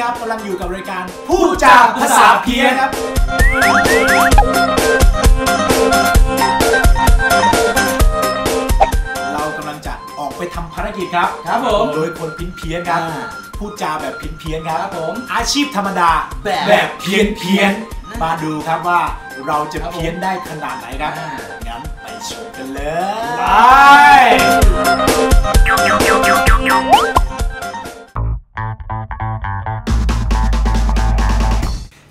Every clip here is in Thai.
ครับกำลังอยู่กับรายการพูดจาภาษาเพี้ยนครับ เรากำลังจะออกไปทำภารกิจครับ ครับผม โดยคนพินเพี้ยนๆครับ อ่า พูดจาแบบพินเพี้ยนๆครับ ครับผม อาชีพธรรมดาแบบแบบเพี้ยนเพี้ยนๆมาดูครับว่าเราจะครับผมเพี้ยนได้ขนาดไหนครับอ่างั้นไปชมกันเลย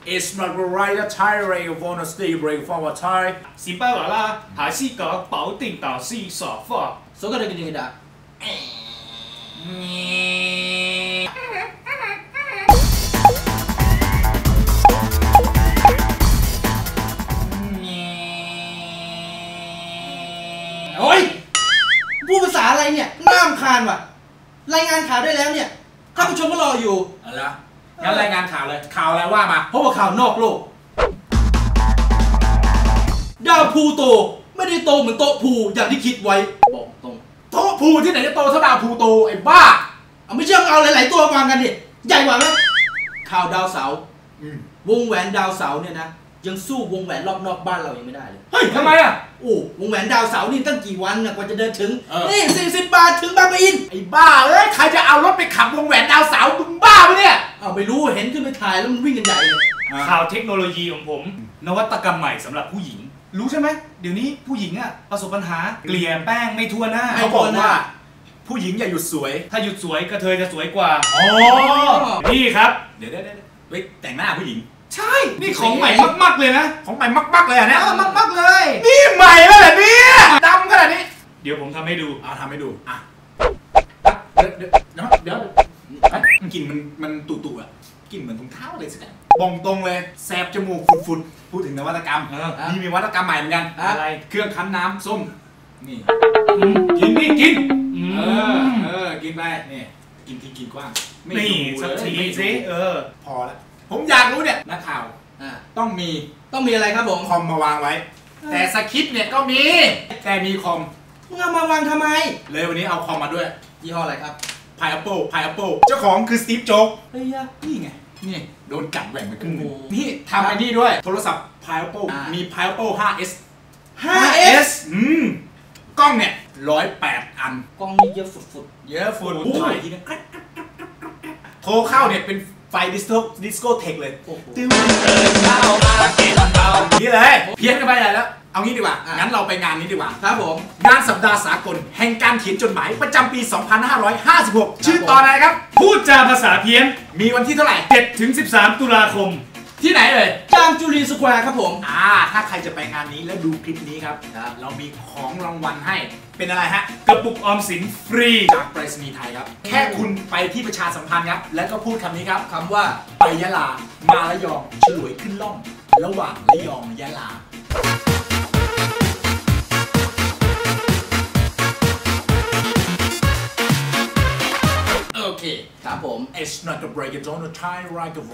It's not right to tire you wanna stay break for a tire 是不话啦，还是讲保定导师所课。 so ka naging daโอ้ยพูดภาษาอะไรเนี่ยน่ารำคาญว่ะ รายงานข่าวได้แล้วเนี่ยท่านผู้ชมก็รออยู่ เอาละ งั้นรายงานข่าวเลย ข่าวอะไรว่ามาเพราะว่าข่าวนอกโลก ดาวพลูโตไม่ได้โตเหมือนโต๊ะพูอย่างที่คิดไว้ บอกตรง โตภูที่ไหนจะโตเท่าดาวภูโตไอ้บ้า เอาไม่เชื่อมึงเอาหลายๆตัวมาวางกันดิ ใหญ่กว่าไหมข่าวดาวเสาร์วงแหวนดาวเสาร์เนี่ยนะยังสู้วงแหวนรอบนอกบ้านเรายังไม่ได้เลย เฮ้ยทำไมอะ โอ้ วงแหวนดาวเสาร์นี่ตั้งกี่วันนะกว่าจะเดินถึงเออนี่สี่สิบบาทถึงบางปะอิน ไอ้บ้าเอ้ย ใครจะเอารถไปขับวงแหวนดาวเสาร์มึงบ้าปะเนี่ย เอาไม่รู้เห็นขึ้นไปถ่ายแล้วมันวิ่งกันใหญ่เลยข่าวเทคโนโลยีของผม นวัตกรรมใหม่สำหรับผู้หญิง รู้ใช่ไหมเดี๋ยวนี้ผู้หญิงอะประสบปัญหาเกลี่ยแป้งไม่ทั่วหน้า เขาบอกว่า ผู้หญิงอย่าหยุดสวย ถ้าหยุดสวยกระเทยจะสวยกว่าอ๋อนี่ครับ เดี๋ยวเดี๋ยวเดี๋ยวเฮ้ยแต่งหน้าผู้หญิง ใช่ นี่ของใหม่มาก ๆ เลยนะของใหม่มักๆเลยอะเนี่ยเออมากๆเลยนี่ใหม่แล้วเหรอเนี่ยดำขนาดนี้เดี๋ยวผมทำให้ดู เอาทำให้ดูอะเดี๋ยวเดี๋ยวเดี๋ยวเดี๋ยวเอ้ย กลิ่นมันมันตุ่ๆอะกลิ่นเหมือนถุงเท้าเลยสักอย่างบอกตรงเลยแสบจมูกฝุ่นๆพูดถึงนวัตกรรมเออ นี่มีนวัตกรรมใหม่เหมือนกันอะไร เครื่องคั้นน้ำส้มนี่อืมกินนี่กินอืเออมเออกินไปนี่กินทีกินกว้างไม่นี่ดูสักเลยทีไม่ดูสิเออ พอแล้วผมอยากรู้เนี่ยนักข่าวอ่าต้องมีต้องมีอะไรครับผมคอมมาวางไว้ แต่สคริปต์เนี่ยก็มี แต่มีคอมมึงเอามาวางทำไม เลยวันนี้เอาคอมมาด้วย ยี่ห้ออะไรครับ Pineapple Pineapple เจ้าของคือสตีฟโจ๊กเฮ้ยอะนี่ไงนี่โดนกัดแหว่งไปครึ่งหนึงโอ้โหนี่ทำไอ้นี่ด้วย โทรศัพท์ Pineapple อ่ามีมี Pineapple 5S 5S อืมกล้องเนี่ย108อัน กล้องนี่เยอะฝุดเยอะฝุ่นโอ้โหถ่ายทีนึงโทรเข้าเนี่ยเป็นไฟดิสโก้ดิสโก้เทคเลยๆโอ้โหตึ้งนี่เลย เพี้ยนกันไปใหญ่แล้ว เอางี้ดีกว่าอะงั้นเราไปงานนี้ดีกว่า ครับผม งานสัปดาห์สากล แห่งการเขียนจดหมายประจำปี 2556 ชื่อตอนอะไรครับ พูดจาภาษาเพี้ยน มีวันที่เท่าไหร่ 7ถึง13 ตุลาคม ที่ไหนเอ่ยจามจุลีสแควร์ครับผม อ่า ถ้าใครจะไปงานนี้แล้วดูคลิปนี้ครับ เรามีของรางวัลให้ เป็นอะไรฮะ กระปุกออมสินฟรี จากไปรษณีย์ไทยครับ แค่คุณไปที่ประชาสัมพันธ์ครับ แล้วก็พูดคำนี้ครับคำว่าไปยะลา มาละยอง ฉลวยขึ้นล่อง ระหว่างละยองยะลา it's not a break, it's on a time rock of